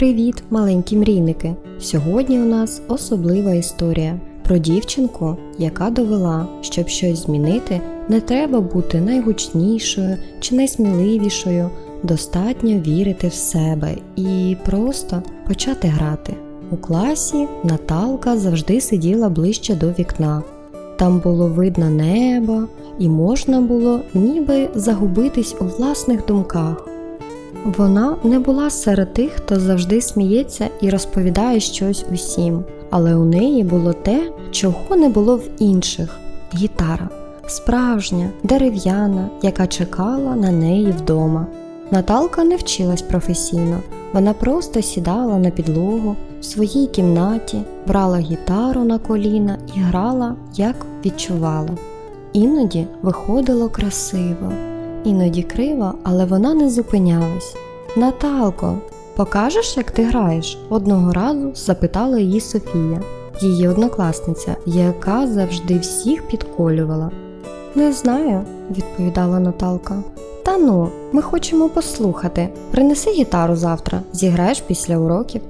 Привіт, маленькі мрійники! Сьогодні у нас особлива історія про дівчинку, яка довела, щоб щось змінити, не треба бути найгучнішою чи найсміливішою, достатньо вірити в себе і просто почати грати. У класі Наталка завжди сиділа ближче до вікна. Там було видно небо, і можна було ніби загубитись у власних думках. Вона не була серед тих, хто завжди сміється і розповідає щось усім, але у неї було те, чого не було в інших гітара, справжня, дерев'яна, яка чекала на неї вдома. Наталка не вчилась професійно, вона просто сідала на підлогу в своїй кімнаті, брала гітару на коліна і грала, як відчувала. Іноді виходило красиво, іноді криво, але вона не зупинялась. Наталко, покажеш, як ти граєш? одного разу запитала її Софія, її однокласниця, яка завжди всіх підколювала. Не знаю, відповідала Наталка. Та ну, ми хочемо послухати. Принеси гітару завтра, зіграєш після уроків.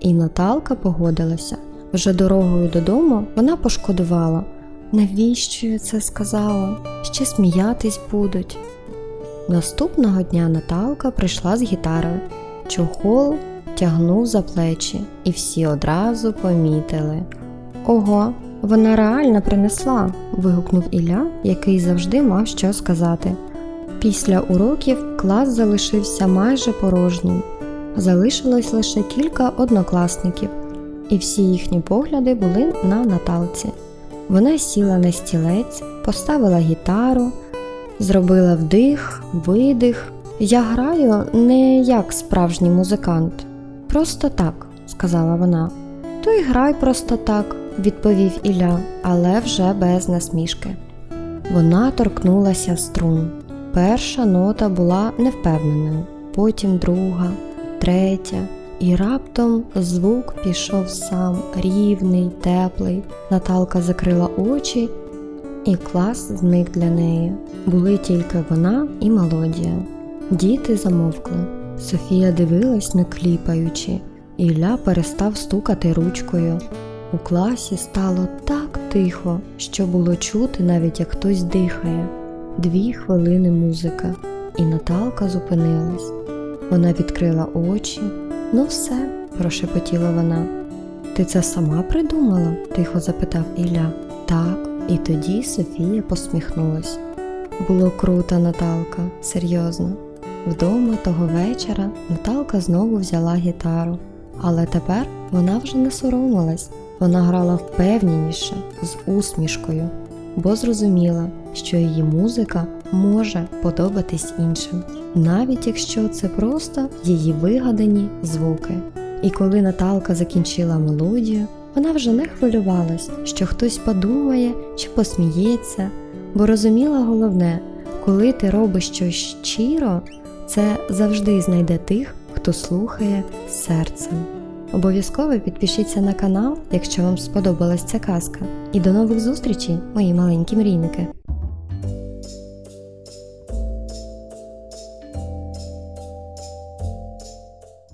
І Наталка погодилася. Вже дорогою додому вона пошкодувала. Навіщо я це сказала? Ще сміятись будуть. Наступного дня Наталка прийшла з гітарою. Чохол тягнув за плечі, і всі одразу помітили. Ого, вона реально принесла. вигукнув Ілля, який завжди мав що сказати. Після уроків клас залишився майже порожнім. Залишилось лише кілька однокласників, і всі їхні погляди були на Наталці. Вона сіла на стілець, поставила гітару, зробила вдих, видих. Я граю не як справжній музикант. Просто так, сказала вона. То й грай просто так, відповів Ілля, але вже без насмішки. Вона торкнулася струн. Перша нота була невпевненою, потім друга, третя, і раптом звук пішов сам рівний, теплий. Наталка закрила очі, і клас зник для неї. Були тільки вона і мелодія. Діти замовкли. Софія дивилась, не кліпаючи. Ілля перестав стукати ручкою. У класі стало так тихо, що було чути навіть як хтось дихає. Дві хвилини музика, і Наталка зупинилась. Вона відкрила очі. Ну, все, прошепотіла вона. Ти це сама придумала? тихо запитав Ілля. Так, і тоді Софія посміхнулась. Було круто, Наталка, серйозно. Вдома того вечора Наталка знову взяла гітару, але тепер вона вже не соромилась, вона грала впевненіше, з усмішкою, бо зрозуміла, що її музика може подобатись іншим, навіть якщо це просто її вигадані звуки. І коли Наталка закінчила мелодію, вона вже не хвилювалась, що хтось подумає чи посміється, бо розуміла головне, коли ти робиш щось щиро, це завжди знайде тих, хто слухає серцем. Обов'язково підпишіться на канал, якщо вам сподобалась ця казка. І до нових зустрічей, мої маленькі мрійники!